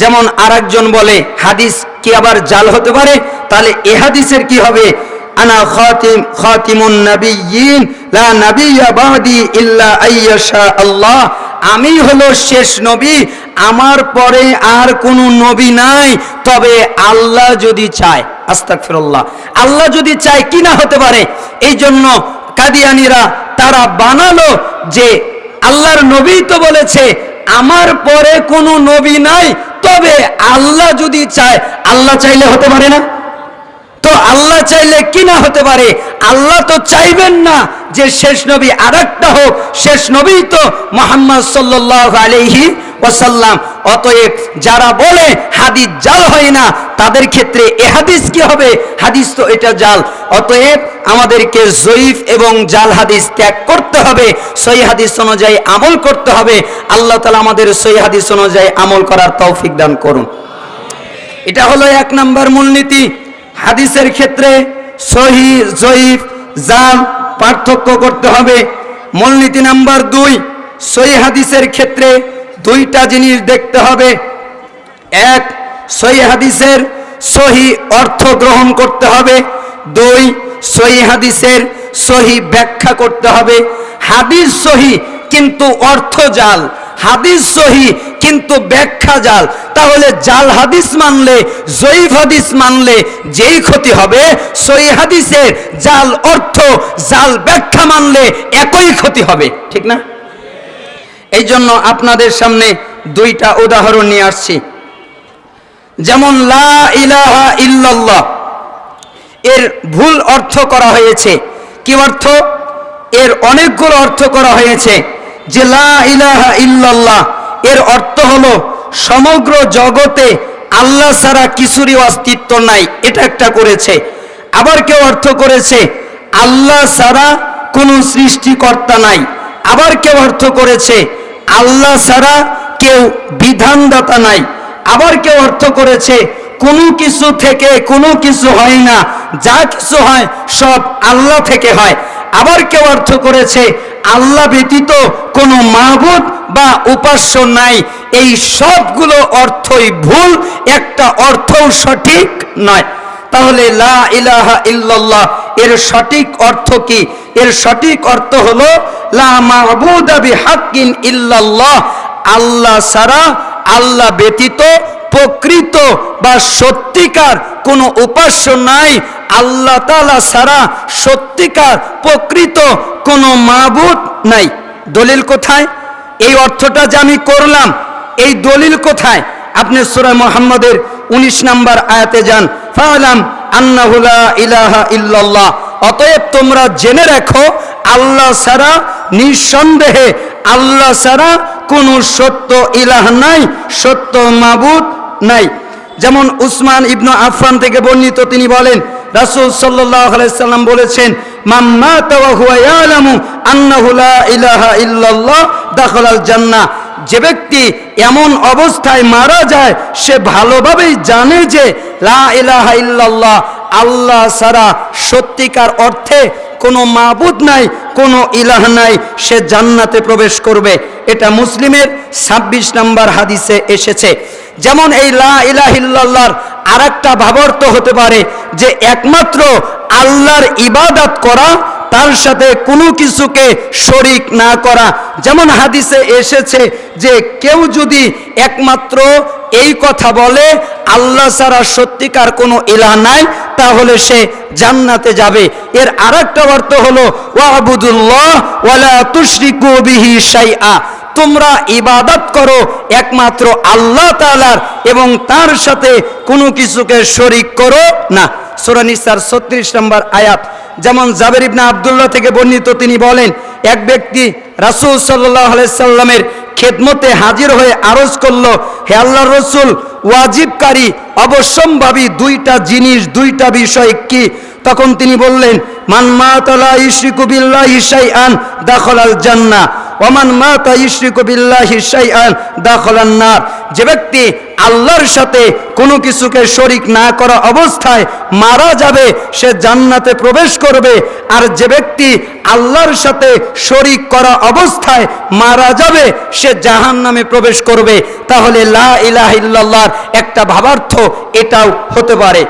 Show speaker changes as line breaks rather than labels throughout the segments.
যেমন আরেকজন বলে, হাদিস কি আবার জাল হতে পারে? তাহলে এ হাদিসের কি হবে? আনা আল্লাহ। আমি হলো শেষ নবী, আমার পরে আর কোনো নবী নাই। তবে আল্লাহ যদি চায়, আস্তাগফিরুল্লাহ, আল্লাহ যদি চায় কি না হতে পারে? এই জন্য কাদিয়ানিরা তারা বানালো যে, আল্লাহর নবী তো বলেছে, আমার পরে কোনো নবী নাই তবে আল্লাহ যদি চায়, আল্লাহ চাইলে হতে পারে না। তো আল্লাহ চাইলে কি না হতে পারে? আল্লাহ তো চাইবেন না যে শেষ নবী আর হোক। শেষ নবী তো মোহাম্মদ সাল্লাহ আলহি ওসাল্লাম অতএব যারা বলে হাদিস জাল হয় না, তাদের ক্ষেত্রে এ হাদিস কি হবে? হাদিস তো এটা জাল। অতএব আমাদেরকে জয়ীফ এবং জাল হাদিস ত্যাগ করতে হবে সই হাদিস অনুযায়ী আমল করতে হবে। আল্লাহ তালা আমাদের সই হাদিস অনুযায়ী আমল করার তৌফিক দান করুন। এটা হলো এক নম্বর মূলনীতি। হাদিসের ক্ষেত্রে সহি, জয়ীফ, জাল পার্থক্য করতে হবে। মূলনীতি নাম্বার দুই, সহি হাদিসের ক্ষেত্রে দুইটা জিনিস দেখতে হবে। এক, সহি হাদিসের সহি অর্থ গ্রহণ করতে হবে। দুই, সহি হাদিসের সহি ব্যাখ্যা করতে হবে। হাদিস সহি কিন্তু অর্থ জাল। হাদিস সহি কিন্তু ব্যাখ্যা জাল। তাহলে জাল হাদিস মানলে, জয়ীফ হাদিস মানলে যেই ক্ষতি হবে, সহি হাদিসের জাল অর্থ, জাল ব্যাখ্যা মানলে একই ক্ষতি হবে। ঠিক না? এই জন্য আপনাদের সামনে দুইটা উদাহরণ নিয়ে আসছি। যেমন, লা ইলাহা ইল্লাল্লাহ, এর ভুল অর্থ করা হয়েছে। কি অর্থ? এর অনেকগুলো অর্থ করা হয়েছে। যে লা ইলাহা ইল্লাল্লাহ, এর অর্থ হলো সমগ্র জগতে আল্লাহ ছাড়া কিছুরই অস্তিত্ব নাই। এটা একটা করেছে। আবার কেউ অর্থ করেছে, আল্লাহ ছাড়া কোনো সৃষ্টিকর্তা নাই। আবার কেউ অর্থ করেছে আল্লাহ ছাড়া কেউ বিধানদাতা নাই। আবার কেউ অর্থ করেছে, কোনো কিছু থেকে কোনো কিছু হয় না। যা কিছু হয়, সব আল্লাহ থেকে হয়। আবার কেউ অর্থ করেছে, আল্লাহ ব্যতীত কোনো মাহবুদ বা উপাস্য নাই। এই সবগুলো অর্থই ভুল, একটা অর্থও সঠিক নয়। তাহলে লা ইলাহা ইল্লাল্লাহ, এর সঠিক অর্থ কি? এর সঠিক অর্থ হলো, লা মাহবুদা বিহাক্কিন ইল্লাল্লাহ। আল্লাহ সারা আল্লাহ ব্যতীত প্রকৃত বা সত্যিকার কোনো উপাস্য নাই। আল্লাহ তালা সারা সত্যিকার প্রকৃত কোনো মাবুদ নাই। দলিল কোথায়? এই অর্থটা যে আমি করলাম, এই দলিল কোথায়? আপনি সুরা মোহাম্মদের উনিশ নাম্বার আয়াতে যান। ফালাম আন্নাহুলা ইলাহা ইল্লাল্লাহ। অতএব তোমরা জেনে রাখো, আল্লাহ ছাড়া নিঃসন্দেহে, আল্লাহ ছাড়া কোনো সত্য ইলাহ নাই, সত্য মাবুদ নাই। যেমন উসমান ইবনু আফরান থেকে বর্ণিত তিনি বলেন, রাসূল সাল্লাল্লাহু আলাইহি সাল্লাম বলেছেন মাম্মা তাওয়া ইয়ালামু আন্নাহু ইলাহা ইল্লাল্লাহ দাখালাল জান্নাহ। যে ব্যক্তি এমন অবস্থায় মারা যায়, সে ভালোভাবেই জানে যে লা ইলাহা ইল্লাল্লাহ, আল্লাহ ছাড়া সত্যিকার অর্থে কোনো মাবুদ নাই, কোনো ইলাহ নাই, সে জান্নাতে প্রবেশ করবে। এটা মুসলিমের ২৬ নাম্বার হাদিসে এসেছে। যেমন এই লা ইলাহিল্লাহর আর একটা ভাবর্থ হতে পারে যে একমাত্র আল্লাহর ইবাদত করা তার সাথে কোনো কিছুকে শরিক না করা। যেমন হাদিসে এসেছে যে কেউ যদি একমাত্র এই কথা বলে, আল্লাহ ছাড়া সত্যিকার কোনো এলা নাই, তাহলে সে জান্নাতে যাবে। এর আর একটা অর্থ হলো, ওয়াবুদুল্লাহ ওয়ালা তুশরিকু বিহি শাইআ। তোমরা ইবাদত করো একমাত্র আল্লাহ তাআলার এবং তার সাথে কোনো কিছুকে শরিক করো না। সূরা নিসার 36 নম্বর আয়াত। যেমন জাবের ইবনে আবদুল্লাহ থেকে বর্ণিত তিনি বলেন, এক ব্যক্তি রাসূল সাল্লাল্লাহু আলাইহি সাল্লামের খেদমতে হাজির হয়ে আরজ করল, হে আল্লাহ রসুল, ওয়াজিবকারী, অবশ্যম্ভাবী দুইটা জিনিস, দুইটা বিষয় কি? তখন তিনি বললেন, মান মাতালা ইশরিকু বিল্লাহি শাইআন, দাখালাল জান্নাহ। ওমান মাতা ইশরিকু বিল্লাহি শাইআন দাখালান নার। যে ব্যক্তি আল্লাহর সাথে কোনো কিছুকে শরিক না করা অবস্থায় মারা যাবে, সে জান্নাতে প্রবেশ করবে। আর যে ব্যক্তি আল্লাহর সাথে শরিক করা অবস্থায় মারা যাবে, সে জাহান নামে প্রবেশ করবে। তাহলে লা ইলাহা ইল্লাল্লাহর একটা ভাবার্থ এটাও হতে পারে।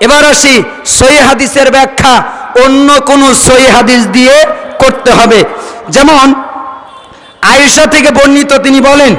এবার আসি সহি হাদিসের ব্যাখ্যা। অন্য কোনো সহি হাদিস দিয়ে করতে হবে। যেমন আয়েশা থেকে বর্ণিত তিনি বলেন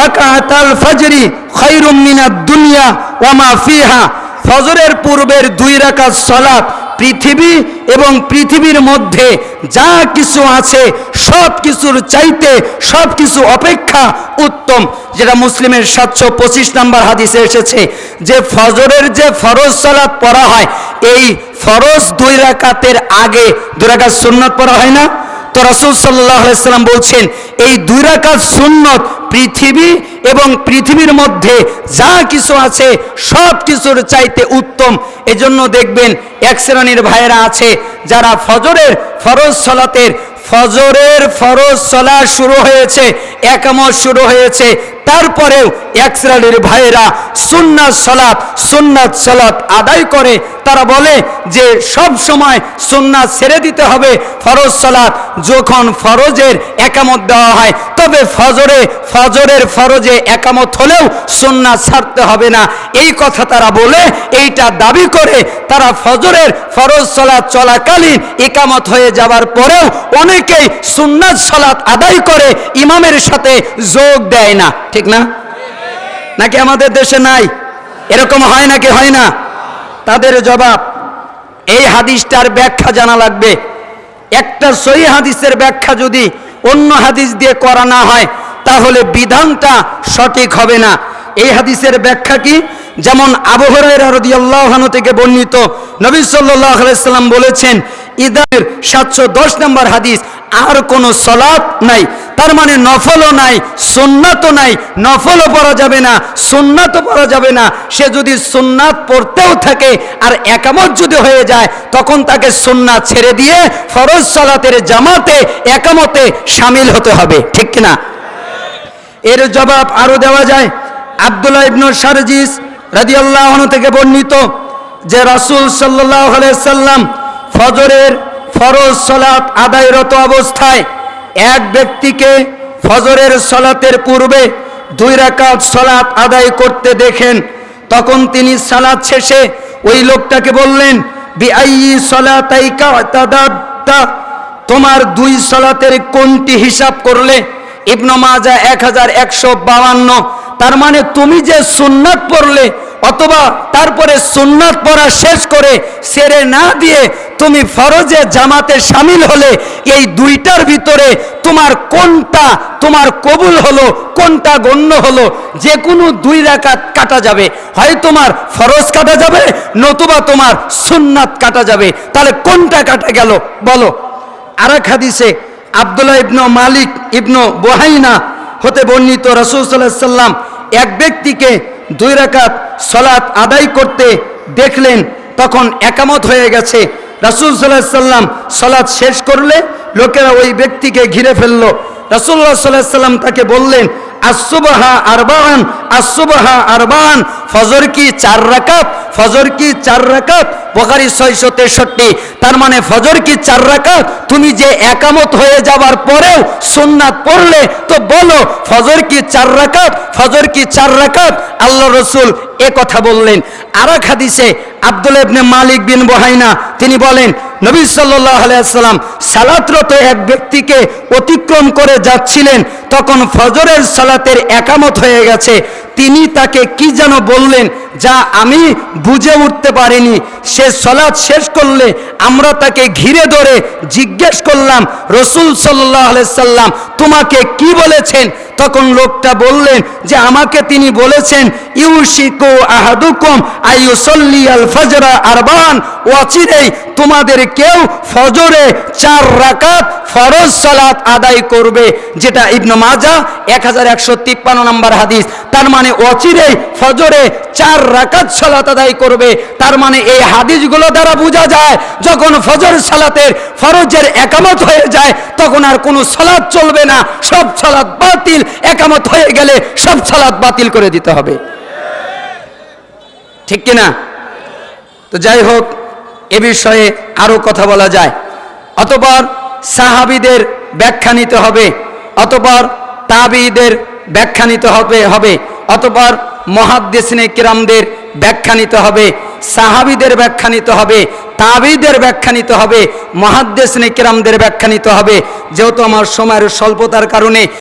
রাকাতাল ফজরি খায়রুম মিনাদ দুনিয়া ওয়া মা ফিহা। ফজরের পূর্বের দুই রাকাত সালাত পৃথিবী এবং পৃথিবীর মধ্যে যা কিছু আছে, সব কিছুর চাইতে সব কিছু অপেক্ষা উত্তম। যেটা মুসলিমের সাতশো পঁচিশ নম্বর হাদিসে এসেছে যে ফজরের যে ফরজ সালাত পড়া হয়, এই ফরজ দুই রাকাতের আগে, দুই রাকাত সুন্নত পড়া হয় না? তো রাসুল সাল্লাম বলছেন, এই দুই রাকাত সুন্নত, পৃথিবী এবং পৃথিবীর মধ্যে যা কিছু আছে, সব কিছুর চাইতে উত্তম। এজন্য দেখবেন, এক শ্রেণির ভাইয়েরা আছে, যারা ফজরের ফরজ সলাতের, ফজরের ফরজ সলা শুরু হয়েছে। একামত শুরু হয়েছে। তারপরেও এক শ্রেণির ভাইয়েরা সুন্নাত সলাৎ সুন্নাত সলাৎ আদায় করে। তারা বলে যে সব সময় সুন্নাত ছেড়ে দিতে হবে। ফরজ সলাৎ যখন ফরজের একামত দেওয়া হয়, তবে ফজরে, ফজরের ফরজে একামত হলেও সুন্নাত ছাড়তে হবে না। এই কথা তারা বলে, এইটা দাবি করে তারা ফজরের ফরজ সলাৎ চলাকালীন একামত হয়ে যাওয়ার পরেও অনেকেই সুন্নাত সলাৎ আদায় করে। ইমামের সাথে যোগ দেয় না, ঠিক না? নাকি আমাদের দেশে নাই? এরকম হয় নাকি হয় না? তাদের জবাব, এই হাদিসটার ব্যাখ্যা জানা লাগবে। একটা সহি হাদিসের ব্যাখ্যা যদি অন্য হাদিস দিয়ে করা না হয়, তাহলে বিধানটা সঠিক হবে না। এই হাদিসের ব্যাখ্যা কি? যেমন আবহরাই রাদিয়াল্লাহু থেকে বর্ণিত, নবী সাল্লাম বলেছেন, ইদার সাতশো দশ নম্বর হাদিস, আর কোনো সলাপ নাই। তার মানে নফলও নাই, সুন্নাতও নাই। নফলও পড়া যাবে না, সুন্নাতও পড়া যাবে না। সে যদি সুন্নাত পড়তেও থাকে আর একামত যদি হয়ে যায়, তখন তাকে সুন্নাত ছেড়ে দিয়ে ফরজ সলাতের জামাতে, একামতে সামিল হতে হবে। ঠিক কিনা? এর জবাব আরও দেওয়া যায়। আব্দুল্লাহ ইবনু সারজিস রাদিয়াল্লাহু থেকে বর্ণিত যে রাসূল আলাইহি সাল্লাম ফজরের ফরজ সলাত আদায়রত অবস্থায় এক ব্যক্তিকে ফজরের সলাতের পূর্বে দুই রাকাত সলাত আদায় করতে দেখেন। তখন তিনি সালাত শেষে ওই লোকটাকে বললেন তোমার দুই সলাতের কোনটি হিসাব করলে? ইবনু মাজা এক হাজার একশো বাউান্ন। তার মানে তুমি যে সুন্নাত পড়লে অথবা তারপরে সুন্নাত পড়া শেষ করে সেরে না দিয়ে তুমি ফরজে জামাতে সামিল হলে এই দুইটার ভিতরে তোমার কোনটা তোমার কবুল হলো, কোনটা গণ্য হলো যে কোনো দুই রাকাত কাটা যাবে। হয় তোমার ফরজ কাটা যাবে, নতুবা তোমার সুন্নাত কাটা যাবে। তাহলে কোনটা কাটা গেল? বলো। আর এক হাদিসে আবদুল্লাহ ইবনু মালিক ইবনু বোহাইনা হতে বর্ণিত রসুল সাল্লাহ সাল্লাম এক ব্যক্তিকে দুই রাকাত সলাৎ আদায় করতে দেখলেন, তখন একামত হয়ে গেছে। রাসুল সাল্লাহ সাল্লাম সলাৎ শেষ করলে লোকেরা ওই ব্যক্তিকে ঘিরে ফেলল। রাসুল্লাহ সাল্লাহ সাল্লাম তাকে বললেন আসুবাহা আরবান আসুবাহা আরবান, ফজর কি চার রাকাত, ফজর কি চার রাকাত, বোখারি ছয়শো তেষট্টি, তার মানে ফজর কি চার রাকাত, তুমি যে একামত হয়ে যাবার পরেও পড়লে, তো বলো ফজর কি চার রাকাত, ফজর কি চার রাকাত, আল্লাহ রসুল এ কথা বললেন। আর এক হাদিসে আব্দুল ইবনে মালিক বিন বহাইনা, তিনি বলেন, নবী সাল্লাহ আলাইসাল্লাম সালাতরত এক ব্যক্তিকে অতিক্রম করে যাচ্ছিলেন, তখন ফজরের সালাতের একামত হয়ে গেছে। তিনি তাকে কি যেন বললেন? যা আমি বুঝে উঠতে পারিনি। সে সলাৎ শেষ করলে আমরা তাকে ঘিরে ধরে জিজ্ঞেস করলাম, রসুল সাল্লাহ সাল্লাম তোমাকে কি বলেছেন? তখন লোকটা বললেন যে, আমাকে তিনি বলেছেন, ইউশিকো আহাদুকুম আইয়ুসল্লি আল ফজরা আরবান। অচিরেই তোমাদের কেউ ফজরে চার রাকাত ফরজ সালাত আদায় করবে। যেটা ইবনু মাজা এক হাজার একশো তিপ্পান্ন নম্বর হাদিস। তার মানে অচিরেই ফজরে চার রাকাত সালাত আদায় করবে। তার মানে এই হাদিসগুলো দ্বারা বোঝা যায়, যখন ফজর সালাতের ফরজের একামত হয়ে যায়, তখন আর কোনো সালাত চলবে না। সব সালাত বাতিল, একামত হয়ে গেলে সব সালাত বাতিল করে দিতে হবে। ঠিক কিনা তো যাই হোক, এ বিষয়ে আরও কথা বলা যায়। অতপর সাহাবিদের ব্যাখ্যা নিতে হবে, অতপর তাবিদের ব্যাখ্যা নিতে হবে হবে। অতপর মহাদ্দেশনে কিরামদের ব্যাখ্যা নিতে হবে, সাহাবিদের ব্যাখ্যা নিতে হবে, তাবিদের ব্যাখ্যা নিতে হবে, মহাদ্দেশনে কিরামদের ব্যাখ্যা নিতে হবে। যেহেতু আমার সময়ের স্বল্পতার কারণে